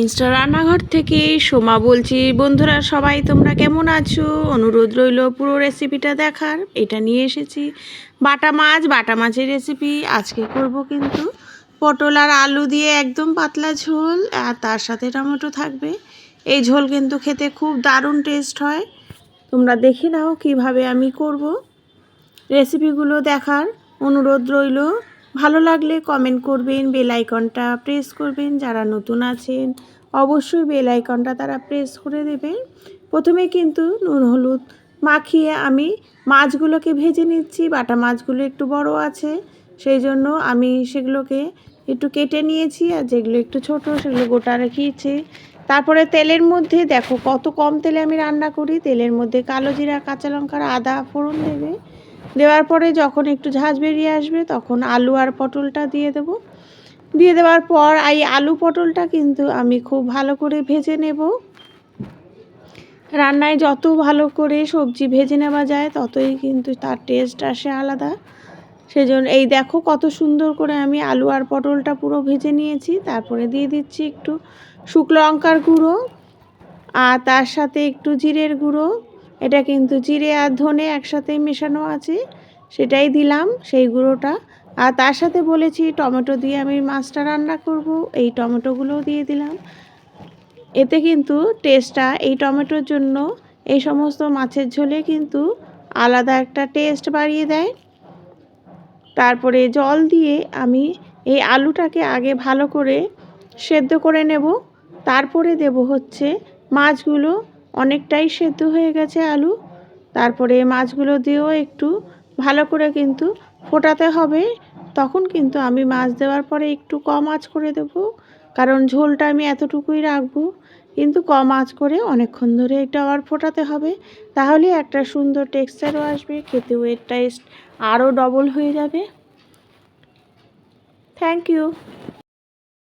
Insta রান্নাঘর থেকে সোমা বলছি, বন্ধুরা সবাই তোমরা কেমন আছো? অনুরোধ রইল পুরো রেসিপিটা দেখার। এটা নিয়ে এসেছি। বাটা মাছ, বাটা মাছের রেসিপি আজকে করব কিন্তু। পটল আর আলু দিয়ে একদম পাতলা ঝোল, আর তার সাথে টমেটো থাকবে। এই ঝোল কিন্তু খেতে খুব দারুণ টেস্ট হয়। তোমরা দেখে নাও কীভাবে আমি করব। রেসিপিগুলো দেখার অনুরোধ রইল। ভালো লাগলে কমেন্ট করবেন বেল আইকনটা প্রেস করবেন, যারা নতুন আছেন অবশ্যই বেল আইকনটা তারা প্রেস করে দেবেন। প্রথমে কিন্তু নুন, হলুদ মাখিয়ে আমি মাছগুলোকে ভেজে নিচ্ছি, বাটা মাছগুলো একটু বড় আছে, সেই জন্য আমি সেগুলোকে একটু কেটে নিয়েছি আর যেগুলো একটু ছোট সেগুলো গোটা রেখেছি। তারপরে তেলের মধ্যে দেখো কত কম তেলে আমি রান্না করি, তেলের মধ্যে কালো জিরা, কাঁচা লঙ্কার আদা ফোড়ন দেবে দেওয়ার পরে যখন একটু ঝাঁঝ বেরিয়ে আসবে, তখন আলু আর পটলটা দিয়ে দেব। দিয়ে দেওয়ার পর এই আলু পটলটা কিন্তু আমি খুব ভালো করে ভেজে নেব। রান্নায় যত ভালো করে সবজি ভেজে নেওয়া যায়, ততই কিন্তু তার টেস্ট আসে আলাদা। সেজন্য এই দেখো কত সুন্দর করে আমি আলু আর পটলটা পুরো ভেজে নিয়েছি। তারপরে দিয়ে দিচ্ছি একটু শুকনো লঙ্কার গুঁড়ো আর তার সাথে একটু জিরের গুঁড়ো। এটা কিন্তু জিরে আর ধনে একসাথে মেশানো আছে। সেটাই দিলাম সেই গুঁড়োটা। আর তার সাথে বলেছি টমেটো দিয়ে আমি মাছটা রান্না করব, এই টমেটোগুলোও দিয়ে দিলাম। এতে কিন্তু টেস্টটা, এই টমেটোর জন্য এই সমস্ত মাছের ঝোলে কিন্তু আলাদা একটা টেস্ট বাড়িয়ে দেয়। তারপরে জল দিয়ে আমি এই আলুটাকে আগে ভালো করে সেদ্ধ করে নেব। তারপরে দেব হচ্ছে মাছগুলো অনেকটাই সেদ্ধ হয়ে গেছে আলু। তারপরে মাছগুলো দিয়েও একটু ভালো করে কিন্তু ফোটাতে হবে। তখন কিন্তু আমি মাছ দেওয়ার পরে একটু কম আঁচ করে দেব, কারণ ঝোলটা আমি এতটুকুই রাখব। কিন্তু কম আঁচ করে অনেকক্ষণ ধরে এটা আবার ফোটাতে হবে। তাহলে একটা সুন্দর টেক্সচারও আসবে, খেতেও এর টেস্ট আরও ডবল হয়ে যাবে। Thank you